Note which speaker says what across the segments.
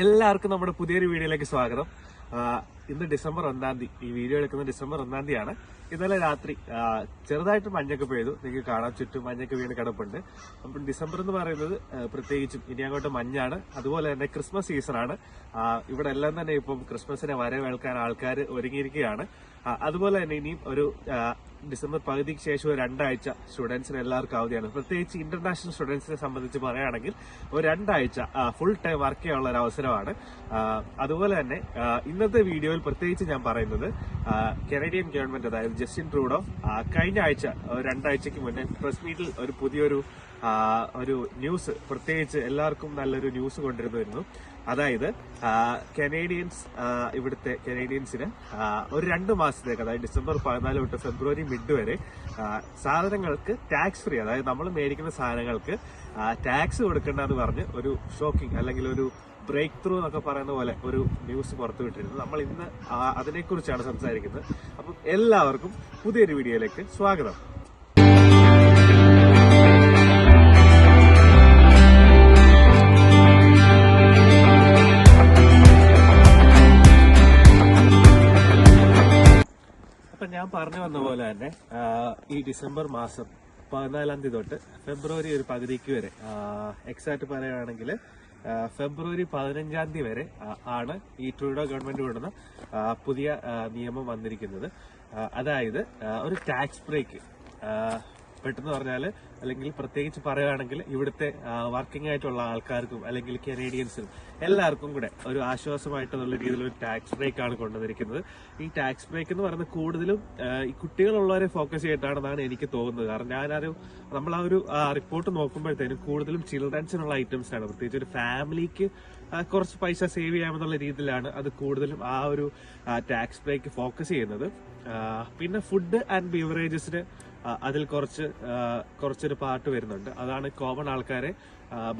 Speaker 1: എല്ലാവർക്കും നമ്മുടെ പുതിയൊരു വീഡിയോയിലേക്ക് സ്വാഗതം. ഇന്ന് ഡിസംബർ ഒന്നാം തീയതി. ഈ വീഡിയോ എടുക്കുന്ന ഡിസംബർ ഒന്നാം തീയതിയാണ്. ഇന്നലെ രാത്രി ചെറുതായിട്ട് മഞ്ഞൊക്കെ പെയ്തു. നിങ്ങൾക്ക് കാണാൻ ചുറ്റും മഞ്ഞൊക്കെ വീണ് കിടപ്പുണ്ട്. അപ്പം ഡിസംബർ എന്ന് പറയുന്നത് പ്രത്യേകിച്ചും ഇനി അങ്ങോട്ട് മഞ്ഞാണ്. അതുപോലെ തന്നെ ക്രിസ്മസ് സീസണാണ്. ഇവിടെ എല്ലാം തന്നെ ഇപ്പം ക്രിസ്മസിനെ വരവേൽക്കാൻ ആൾക്കാർ ഒരുങ്ങിയിരിക്കുകയാണ്. അതുപോലെ തന്നെ ഇനിയും ഒരു ഡിസംബർ പകുതിക്ക് ശേഷം രണ്ടാഴ്ച സ്റ്റുഡൻസിന് എല്ലാവർക്കും അവധിയാണ്. പ്രത്യേകിച്ച് ഇന്റർനാഷണൽ സ്റ്റുഡൻസിനെ സംബന്ധിച്ച് പറയുകയാണെങ്കിൽ ഒരു രണ്ടാഴ്ച ഫുൾ ടൈം വർക്ക് ചെയ്യാനുള്ള ഒരു അവസരമാണ്. അതുപോലെ തന്നെ ഇന്നത്തെ വീഡിയോയിൽ പ്രത്യേകിച്ച് ഞാൻ പറയുന്നത് കനേഡിയൻ ഗവൺമെന്റ് അതായത് ജസ്റ്റിൻ ട്രൂഡോ കഴിഞ്ഞ ആഴ്ച രണ്ടാഴ്ചക്ക് മുന്നേ പ്രസ് മീറ്റിൽ ഒരു പുതിയൊരു ഒരു ന്യൂസ് പ്രത്യേകിച്ച് എല്ലാവർക്കും നല്ലൊരു ന്യൂസ് കൊണ്ടുവരുന്നു അതായത് കനേഡിയൻസ് ഇവിടുത്തെ കനേഡിയൻസിന് ഒരു രണ്ട് മാസത്തേക്ക് അതായത് ഡിസംബർ പതിനാല് തൊട്ട് ഫെബ്രുവരി മിഡ് വരെ സാധനങ്ങൾക്ക് ടാക്സ് ഫ്രീ അതായത് നമ്മൾ മേടിക്കുന്ന സാധനങ്ങൾക്ക് ടാക്സ് കൊടുക്കേണ്ടെന്ന് പറഞ്ഞ് ഒരു ഷോക്കിംഗ് അല്ലെങ്കിൽ ഒരു ബ്രേക്ക് ത്രൂ എന്നൊക്കെ പറയുന്ന പോലെ ഒരു ന്യൂസ് പുറത്തുവിട്ടിരുന്നു നമ്മൾ ഇന്ന് അതിനെക്കുറിച്ചാണ് സംസാരിക്കുന്നത്. അപ്പം എല്ലാവർക്കും പുതിയൊരു വീഡിയോയിലേക്ക് സ്വാഗതം. തന്നെ ഈ ഡിസംബർ മാസം പതിനാലാം തീയതി തൊട്ട് ഫെബ്രുവരി ഒരു പകുതിക്ക് വരെ എക്സാക്ട് പറയുകയാണെങ്കിൽ ഫെബ്രുവരി പതിനഞ്ചാം തീയതി വരെ ആണ് ഈ ട്രൂഡോ ഗവൺമെന്റ് കൊണ്ടുവന്ന പുതിയ നിയമം വന്നിരിക്കുന്നത്. അതായത് ഒരു ടാക്സ് ബ്രേക്ക് പെട്ടെന്ന് പറഞ്ഞാൽ അല്ലെങ്കിൽ പ്രത്യേകിച്ച് പറയുകയാണെങ്കിൽ ഇവിടുത്തെ വർക്കിംഗ് ആയിട്ടുള്ള ആൾക്കാർക്കും അല്ലെങ്കിൽ കനേഡിയൻസിനും എല്ലാവർക്കും കൂടെ ഒരു ആശ്വാസമായിട്ടുള്ള രീതിയിൽ ഒരു ടാക്സ് ബ്രേക്ക് ആണ് കൊണ്ടുവന്നിരിക്കുന്നത്. ഈ ടാക്സ് ബ്രേക്ക് എന്ന് പറയുന്നത് കൂടുതലും ഈ കുട്ടികളുള്ളവരെ ഫോക്കസ് ചെയ്തിട്ടാണെന്നാണ് എനിക്ക് തോന്നുന്നത്. കാരണം ഞാനൊരു നമ്മൾ ആ ഒരു റിപ്പോർട്ട് നോക്കുമ്പോഴത്തേനും കൂടുതലും ചിൽഡ്രൻസിനുള്ള ഐറ്റംസ് ആണ്. പ്രത്യേകിച്ച് ഒരു ഫാമിലിക്ക് കുറച്ച് പൈസ സേവ് ചെയ്യാമെന്നുള്ള രീതിയിലാണ് അത് കൂടുതലും ആ ഒരു ടാക്സ് ബ്രേക്ക് ഫോക്കസ് ചെയ്യുന്നത്. പിന്നെ ഫുഡ് ആൻഡ് ബീവറേജസിന് അതിൽ കുറച്ച് കുറച്ചൊരു പാർട്ട് വരുന്നുണ്ട്. അതാണ് കോമൺ ആൾക്കാരെ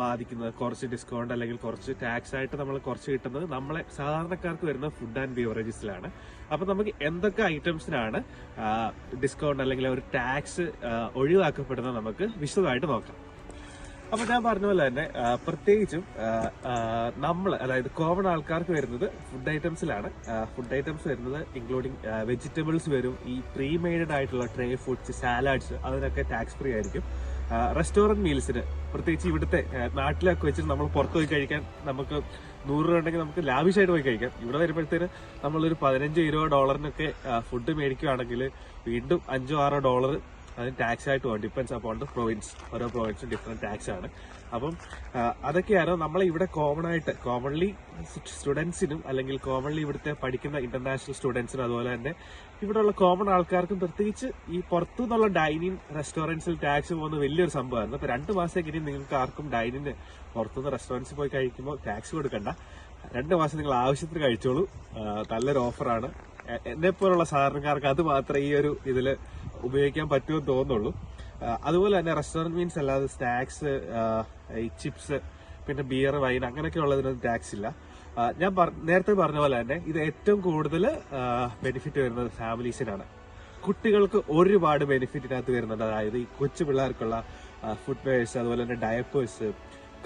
Speaker 1: ബാധിക്കുന്നത്. കുറച്ച് ഡിസ്കൗണ്ട് അല്ലെങ്കിൽ കുറച്ച് ടാക്സ് ആയിട്ട് നമ്മൾ കുറച്ച് കിട്ടുന്നത് നമ്മളെ സാധാരണക്കാർക്ക് വരുന്ന ഫുഡ് ആൻഡ് ബീവറേജസിലാണ് അപ്പൊ നമുക്ക് എന്തൊക്കെ ഐറ്റംസിനാണ് ഡിസ്കൗണ്ട് അല്ലെങ്കിൽ ഒരു ടാക്സ് ഒഴിവാക്കപ്പെടുന്നത് നമുക്ക് വിശദമായിട്ട് നോക്കാം. അപ്പൊ ഞാൻ പറഞ്ഞ പോലെ തന്നെ പ്രത്യേകിച്ചും നമ്മൾ അതായത് കോമൺ ആൾക്കാർക്ക് വരുന്നത് ഫുഡ് ഐറ്റംസിലാണ് ഫുഡ് ഐറ്റംസ് വരുന്നത് ഇൻക്ലൂഡിങ് വെജിറ്റബിൾസ് വരും ഈ പ്രീ മെയ്ഡഡ് ആയിട്ടുള്ള ട്രേ ഫുഡ്സ് സാലാഡ്സ് അതിനൊക്കെ ടാക്സ് ഫ്രീ ആയിരിക്കും. റെസ്റ്റോറന്റ് മീൽസിന് പ്രത്യേകിച്ച് ഇവിടുത്തെ നാട്ടിലൊക്കെ വെച്ചിട്ട് നമ്മൾ പുറത്ത് പോയി കഴിക്കാൻ നമുക്ക് നൂറ് രൂപ ഉണ്ടെങ്കിൽ നമുക്ക് ലാവിഷായിട്ട് പോയി കഴിക്കാം. ഇവിടെ വരുമ്പോഴത്തേന് നമ്മളൊരു പതിനഞ്ച് ഇരുപത് ഡോളറിനൊക്കെ ഫുഡ് മേടിക്കുകയാണെങ്കിൽ വീണ്ടും അഞ്ചോ ആറോ ഡോളർ അതിന് ടാക്സ് ആയിട്ട് പോകും ഡിപ്പെൻസ് അപ്പോൺ ദ പ്രൊവിൻസ് ഓരോ പ്രൊവിൻസും ഡിഫറെന്റ് ടാക്സ് ആണ് അപ്പം അതൊക്കെയാണ് നമ്മളെ ഇവിടെ കോമൺ ആയിട്ട് കോമൺലി സ്റ്റുഡൻസിനും അല്ലെങ്കിൽ കോമൺലി ഇവിടുത്തെ പഠിക്കുന്ന ഇന്റർനാഷണൽ സ്റ്റുഡൻസിനും അതുപോലെ തന്നെ ഇവിടെയുള്ള കോമൺ ആൾക്കാർക്കും പ്രത്യേകിച്ച് ഈ പുറത്തു നിന്നുള്ള ഡൈനിങ് റെസ്റ്റോറൻസിൽ ടാക്സ് പോകുന്ന വലിയൊരു സംഭവമാണ് അപ്പോൾ രണ്ട് മാസത്തേക്ക് ഇനി നിങ്ങൾക്ക് ആർക്കും ഡൈനിങ് പുറത്തുനിന്ന് റെസ്റ്റോറൻസിൽ പോയി കഴിക്കുമ്പോൾ ടാക്സ് കൊടുക്കണ്ട. രണ്ട് മാസം നിങ്ങൾ ആവശ്യത്തിന് കഴിച്ചോളൂ. നല്ലൊരു ഓഫറാണ് എന്നെ പോലുള്ള സാധാരണക്കാർക്ക് അത് മാത്രമേ ഈ ഒരു ഇതിൽ ഉപയോഗിക്കാൻ പറ്റുമെന്ന് തോന്നുള്ളൂ അതുപോലെ തന്നെ റെസ്റ്റോറന്റ് മീൻസ് അല്ലാതെ സ്നാക്സ് ഈ ചിപ്സ് പിന്നെ ബിയർ വൈൻ അങ്ങനെയൊക്കെ ഉള്ളതിനൊന്നും ടാക്സ് ഇല്ല. ഞാൻ നേരത്തെ പറഞ്ഞ പോലെ തന്നെ ഇത് ഏറ്റവും കൂടുതൽ ബെനിഫിറ്റ് വരുന്നത് ഫാമിലീസിനാണ് കുട്ടികൾക്ക് ഒരുപാട് ബെനിഫിറ്റ് ഇതിനകത്ത് വരുന്നുണ്ട്. അതായത് ഈ കൊച്ചു പിള്ളേർക്കുള്ള ഫുഡ് വെയർസ് അതുപോലെ തന്നെ ഡയപ്പേഴ്സ്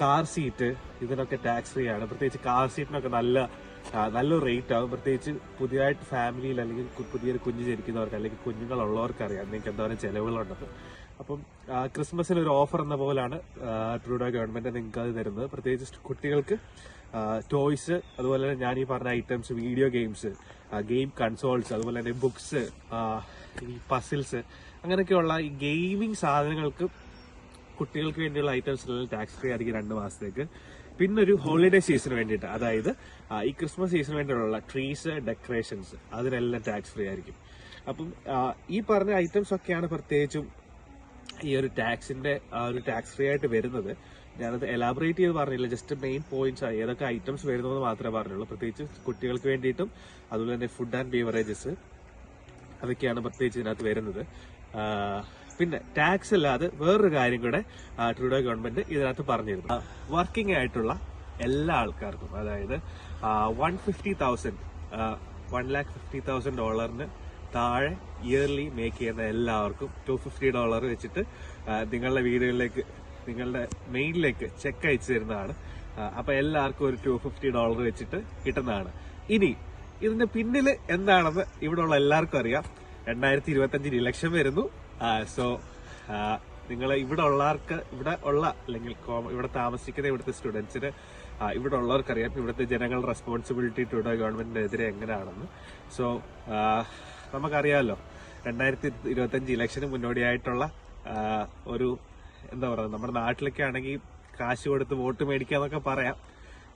Speaker 1: കാർ സീറ്റ് ഇതിനൊക്കെ ടാക്സ് ഫ്രീ ആണ്. പ്രത്യേകിച്ച് കാർ സീറ്റിനൊക്കെ നല്ല ആ, നല്ലൊരു റേറ്റ് ആവും. പ്രത്യേകിച്ച് പുതിയതായിട്ട് ഫാമിലിയിൽ അല്ലെങ്കിൽ പുതിയൊരു കുഞ്ഞ് ജനിക്കുന്നവർക്ക് അല്ലെങ്കിൽ കുഞ്ഞുങ്ങളുള്ളവർക്ക് അറിയാം നിങ്ങൾക്ക് എന്തോരം ചെലവുകളുണ്ടെന്ന് അപ്പം ക്രിസ്മസിന് ഒരു ഓഫർ എന്ന പോലാണ് ട്രൂഡോ ഗവൺമെന്റ് നിങ്ങൾക്ക് അത് തരുന്നത്. പ്രത്യേകിച്ച് കുട്ടികൾക്ക് ടോയ്സ് അതുപോലെ തന്നെ ഞാൻ ഈ പറഞ്ഞ items video games game consoles അതുപോലെ തന്നെ ബുക്സ് ഈ പസിൽസ് അങ്ങനെയൊക്കെയുള്ള ഈ ഗെയിമിംഗ് സാധനങ്ങൾക്ക് കുട്ടികൾക്ക് വേണ്ടിയുള്ള ഐറ്റംസിലെല്ലാം ടാക്സ് ഫ്രീ ആയിരിക്കും രണ്ട് മാസത്തേക്ക്. പിന്നെ ഒരു ഹോളിഡേ സീസൺ വേണ്ടിയിട്ട് അതായത് ഈ ക്രിസ്മസ് സീസൺ വേണ്ടിയിട്ടുള്ള ട്രീസ് ഡെക്കറേഷൻസ് അതിനെല്ലാം ടാക്സ് ഫ്രീ ആയിരിക്കും. അപ്പം ഈ പറഞ്ഞ ഐറ്റംസ് ഒക്കെയാണ് പ്രത്യേകിച്ചും ഈ ഒരു ടാക്സിന്റെ ഒരു ടാക്സ് ഫ്രീ ആയിട്ട് വരുന്നത്. ഞാനത് എലാബറേറ്റ് ചെയ്ത് പറഞ്ഞില്ല ജസ്റ്റ് മെയിൻ പോയിന്റ്സ് ഏതൊക്കെ ഐറ്റംസ് വരുന്നതെന്ന് മാത്രമേ പറഞ്ഞുള്ളൂ. പ്രത്യേകിച്ച് കുട്ടികൾക്ക് വേണ്ടിയിട്ടും അതുപോലെ തന്നെ ഫുഡ് ആൻഡ് ബീവറേജസ് അതൊക്കെയാണ് പ്രത്യേകിച്ച് ഇതിനകത്ത് വരുന്നത്. പിന്നെ ടാക്സ് അല്ലാതെ വേറൊരു കാര്യം കൂടെ ട്രൂഡോ ഗവൺമെന്റ് ഇതിനകത്ത് പറഞ്ഞിരുന്നു. വർക്കിംഗ് ആയിട്ടുള്ള എല്ലാ ആൾക്കാർക്കും അതായത് one fifty thousand one lakh fifty thousand ഡോളറിന് താഴെ ഇയർലി മേക്ക് ചെയ്യുന്ന എല്ലാവർക്കും ടു ഫിഫ്റ്റി ഡോളർ വെച്ചിട്ട് നിങ്ങളുടെ വീടുകളിലേക്ക് നിങ്ങളുടെ മെയിലിലേക്ക് ചെക്ക് അയച്ചു തരുന്നതാണ്. അപ്പം എല്ലാവർക്കും ഒരു ടു ഫിഫ്റ്റി ഡോളർ വെച്ചിട്ട് കിട്ടുന്നതാണ്. ഇനി ഇതിന്റെ പിന്നിൽ എന്താണെന്ന് ഇവിടെ ഉള്ള എല്ലാവർക്കും അറിയാം. രണ്ടായിരത്തി ഇരുപത്തി അഞ്ചിന് ഇലക്ഷൻ വരുന്നു. സോ നിങ്ങൾ ഇവിടെ ഉള്ളവർക്ക് ഇവിടെ ഉള്ള അല്ലെങ്കിൽ ഇവിടെ താമസിക്കുന്ന ഇവിടുത്തെ സ്റ്റുഡൻസിന് ഇവിടെ ഉള്ളവർക്കറിയാം ഇവിടുത്തെ ജനങ്ങളുടെ റെസ്പോൺസിബിലിറ്റി ടു ഗവൺമെന്റിനെതിരെ എങ്ങനെയാണെന്ന്. സോ നമുക്കറിയാമല്ലോ രണ്ടായിരത്തി ഇരുപത്തി അഞ്ച് ഇലക്ഷന് മുന്നോടിയായിട്ടുള്ള ഒരു എന്താ പറയുക നമ്മുടെ നാട്ടിലൊക്കെ ആണെങ്കിൽ കാശ് കൊടുത്ത് വോട്ട് മേടിക്കാന്നൊക്കെ പറയാം.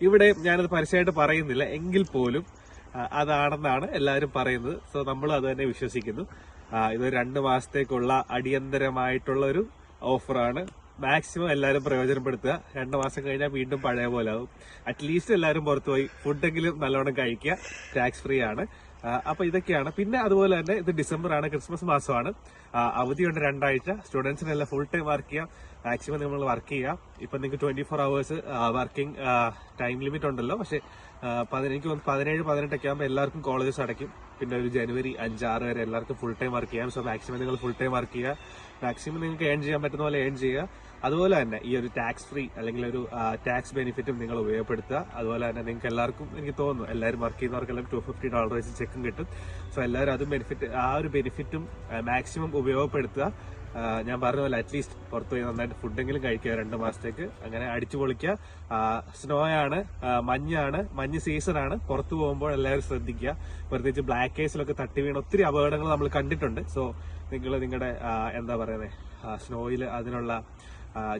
Speaker 1: ഇവിടെ ഞാനത് പരസ്യമായിട്ട് പറയുന്നില്ല. എങ്കിൽ പോലും അതാണെന്നാണ് എല്ലാവരും പറയുന്നത്. സോ നമ്മൾ അത് തന്നെ വിശ്വസിക്കുന്നു. ഇത് രണ്ട് മാസത്തേക്കുള്ള അടിയന്തരമായിട്ടുള്ള ഒരു ഓഫറാണ്. മാക്സിമം എല്ലാവരും പ്രയോജനപ്പെടുത്തുക. രണ്ട് മാസം കഴിഞ്ഞാൽ വീണ്ടും പഴയ പോലെ ആവും. അറ്റ്ലീസ്റ്റ് എല്ലാവരും പുറത്തു പോയി ഫുഡെങ്കിലും നല്ലോണം കഴിക്കുക. ടാക്സ് ഫ്രീ ആണ്. അപ്പൊ ഇതൊക്കെയാണ്. പിന്നെ അതുപോലെ തന്നെ ഇത് ഡിസംബർ ആണ് ക്രിസ്മസ് മാസമാണ്. അവധിയുണ്ട് രണ്ടാഴ്ച. സ്റ്റുഡൻസിനെല്ലാം ഫുൾ ടൈം വർക്ക് ചെയ്യാം. മാക്സിമം നിങ്ങൾ വർക്ക് ചെയ്യാം. ഇപ്പൊ നിങ്ങൾക്ക് twenty four hours working time limit ഉണ്ടല്ലോ. പക്ഷെ എനിക്ക് പതിനേഴ് പതിനെട്ടൊക്കെ ആകുമ്പോൾ എല്ലാവർക്കും കോളേജസ് അടയ്ക്കും. പിന്നെ ഒരു ജനുവരി അഞ്ചാറ് വരെ എല്ലാവർക്കും ഫുൾ ടൈം വർക്ക് ചെയ്യാം. സോ മാക്സിമം നിങ്ങൾ ഫുൾ ടൈം വർക്ക് ചെയ്യുക. മാക്സിമം നിങ്ങൾക്ക് ഏൺ ചെയ്യാൻ പറ്റുന്ന പോലെ ഏൺ ചെയ്യുക. അതുപോലെ തന്നെ ഈ ഒരു ടാക്സ് ഫ്രീ അല്ലെങ്കിൽ ഒരു ടാക്സ് ബെനിഫിറ്റും നിങ്ങൾ ഉപയോഗപ്പെടുത്തുക. അതുപോലെ തന്നെ നിങ്ങൾക്ക് എല്ലാവർക്കും എനിക്ക് തോന്നുന്നു എല്ലാവരും വർക്ക് ചെയ്യുന്നവർക്കെല്ലാം ടു ഫിഫ്റ്റി ഡോളർ വെച്ച് ചെക്കും കിട്ടും. സോ എല്ലാവരും അതും ബെനിഫിറ്റ് ആ ഒരു ബെനിഫിറ്റും മാക്സിമം ഉപയോഗപ്പെടുത്തുക. ഞാൻ പറഞ്ഞ പോലെ അറ്റ്ലീസ്റ്റ് പുറത്തു പോയി നന്നായിട്ട് ഫുഡെങ്കിലും കഴിക്കുക രണ്ട് മാസത്തേക്ക്. അങ്ങനെ അടിച്ചു പൊളിക്കുക. സ്നോ ആണ് മഞ്ഞാണ് മഞ്ഞ് സീസൺ ആണ്. പുറത്തു പോകുമ്പോൾ എല്ലാവരും ശ്രദ്ധിക്കുക. പ്രത്യേകിച്ച് ബ്ലാക്ക് കേസിലൊക്കെ തട്ടി വീണ ഒത്തിരി അപകടങ്ങൾ നമ്മൾ കണ്ടിട്ടുണ്ട്. സോ നിങ്ങൾ നിങ്ങളുടെ എന്താ പറയുന്നത് സ്നോയിൽ അതിനുള്ള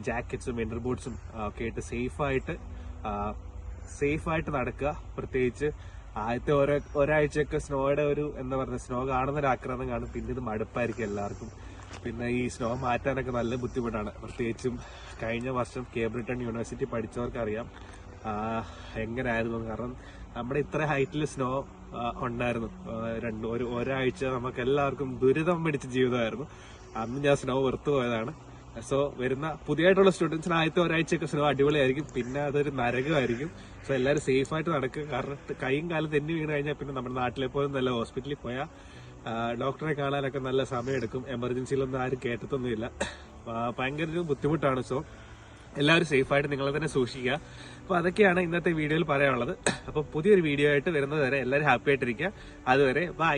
Speaker 1: ജാക്കറ്റ്സും വിന്റർ ബൂട്ട്സും ഒക്കെ ആയിട്ട് സേഫായിട്ട് സേഫായിട്ട് നടക്കുക. പ്രത്യേകിച്ച് ആദ്യത്തെ ഓരോ ഒരാഴ്ചയൊക്കെ സ്നോയുടെ ഒരു എന്താ പറയുക സ്നോ കാണുന്ന ഒരു ആക്രമണം കാണും. പിന്നെ ഇത് മടുപ്പായിരിക്കും എല്ലാവർക്കും. പിന്നെ ഈ സ്നോ മാറ്റാനൊക്കെ നല്ല ബുദ്ധിമുട്ടാണ്. പ്രത്യേകിച്ചും കഴിഞ്ഞ വർഷം കേബ്രിട്ടൺ യൂണിവേഴ്സിറ്റി പഠിച്ചവർക്കറിയാം എങ്ങനെയായിരുന്നു കാരണം നമ്മുടെ ഇത്ര ഹൈറ്റിൽ സ്നോ ഉണ്ടായിരുന്നു. രണ്ട് ഒരു ഒരാഴ്ച നമുക്ക് എല്ലാവർക്കും ദുരിതം പിടിച്ച ജീവിതമായിരുന്നു. അന്ന് ഞാൻ സ്നോ വെറുത്തു പോയതാണ്. സോ വരുന്ന പുതിയതായിട്ടുള്ള സ്റ്റുഡൻസിന് ആദ്യത്തെ ഒരാഴ്ചയൊക്കെ സ്നോ അടിപൊളിയായിരിക്കും. പിന്നെ അതൊരു നരകമായിരിക്കും. സോ എല്ലാവരും സേഫായിട്ട് നടക്കുക. കാരണം കൈയും കാലം തെന്നി വീണ് കഴിഞ്ഞാൽ പിന്നെ നമ്മുടെ നാട്ടിലെ പോലും നല്ല ഹോസ്പിറ്റലിൽ പോയാൽ ഡോക്ടറെ കാണാനൊക്കെ നല്ല സമയമെടുക്കും. എമർജൻസിയിലൊന്നും ആരും കേട്ടത്തൊന്നുമില്ല ഭയങ്കര ഒരു ബുദ്ധിമുട്ടാണ്. സോ എല്ലാവരും സേഫായിട്ട് നിങ്ങളെ തന്നെ സൂക്ഷിക്കുക. അപ്പൊ അതൊക്കെയാണ് ഇന്നത്തെ വീഡിയോയിൽ പറയാനുള്ളത്. അപ്പൊ പുതിയൊരു വീഡിയോ ആയിട്ട് വരുന്നത് വരെ എല്ലാവരും ഹാപ്പി ആയിട്ടിരിക്കുക. അതുവരെ ബൈ